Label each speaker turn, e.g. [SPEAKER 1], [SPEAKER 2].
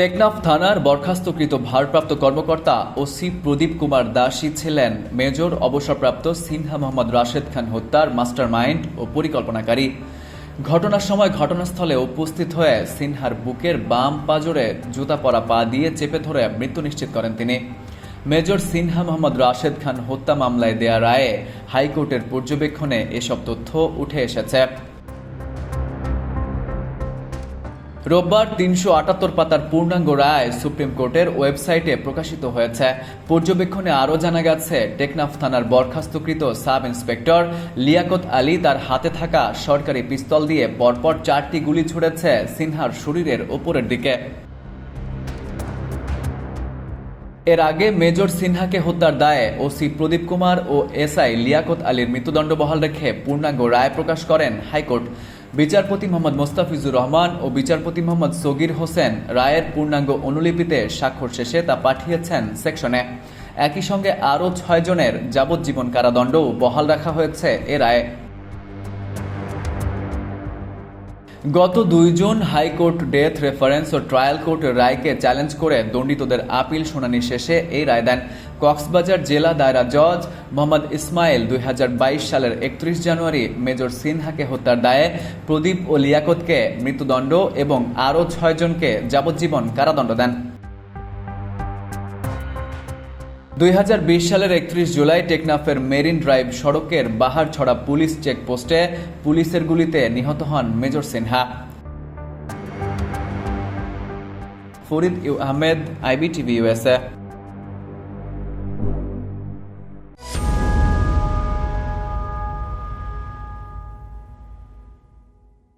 [SPEAKER 1] টেকনাফ থানার বরখাস্তকৃত ভারপ্রাপ্ত কর্মকর্তা ওসি প্রদীপ কুমার দাসী ছিলেন মেজর অবসরপ্রাপ্ত সিনহা মোহাম্মদ রাশেদ খান হত্যার মাস্টার মাইন্ড ও পরিকল্পনাকারী। ঘটনার সময় ঘটনাস্থলে উপস্থিত হয়ে সিনহার বুকের বাম পাজরে জুতা পরা পা দিয়ে চেপে ধরে মৃত্যু নিশ্চিত করেন তিনি। মেজর সিনহা মোহাম্মদ রাশেদ খান হত্যা মামলায় দেয়া রায়ে হাইকোর্টের পর্যবেক্ষণে এসব তথ্য উঠে এসেছে। রোববার তিনশো আটাত্তর পাতার পূর্ণাঙ্গ রায় সুপ্রিম কোর্টের ওয়েবসাইটে প্রকাশিত হয়েছে। পর্যবেক্ষণে আরও জানা গেছে, টেকনাফ থানার বরখাস্তকৃত সাব ইন্সপেক্টর লিয়াকত আলী তার হাতে থাকা সরকারি পিস্তল দিয়ে পরপর চারটি গুলি ছুড়েছে সিনহার শরীরের ওপরের দিকে। এর আগে মেজর সিনহাকে হত্যার দায়ে ওসি প্রদীপ কুমার ও এসআই লিয়াকত আলীর মৃত্যুদণ্ড বহাল রেখে পূর্ণাঙ্গ রায় প্রকাশ করেন হাইকোর্ট। বিচারপতি মোহাম্মদ মোস্তাফিজুর রহমান ও বিচারপতি মোহাম্মদ সগির হোসেন রায়ের পূর্ণাঙ্গ অনুলিপিতে স্বাক্ষর শেষে তা পাঠিয়েছেন সেকশনে। একই সঙ্গে আরও ছয় জনের যাবজ্জীবন কারাদণ্ডও বহাল রাখা হয়েছে এ রায়ে। গত দুইজন হাইকোর্ট ডেথ রেফারেন্স ও ট্রায়াল কোর্ট রায়কে চ্যালেঞ্জ করে দণ্ডিতদের আপিল শুনানি শেষে এই রায় দেন কক্সবাজার জেলা দায়রা জজ মোহাম্মদ ইসমাইল দুই হাজার বাইশ সালের একত্রিশ জানুয়ারি মেজর সিনহাকে হত্যার দায়ে প্রদীপ ও লিয়াকতকে মৃত্যুদণ্ড এবং আরও ছয়জনকে যাবজ্জীবন কারাদণ্ড দেন। দুই হাজার বিশ সালের একত্রিশ জুলাই টেকনাফের মেরিন ড্রাইভ সড়কের বাহার ছড়া পুলিশ চেকপোস্টে পুলিশের গুলিতে নিহত হন major Sinha. Farid U Ahmed, IBTV USA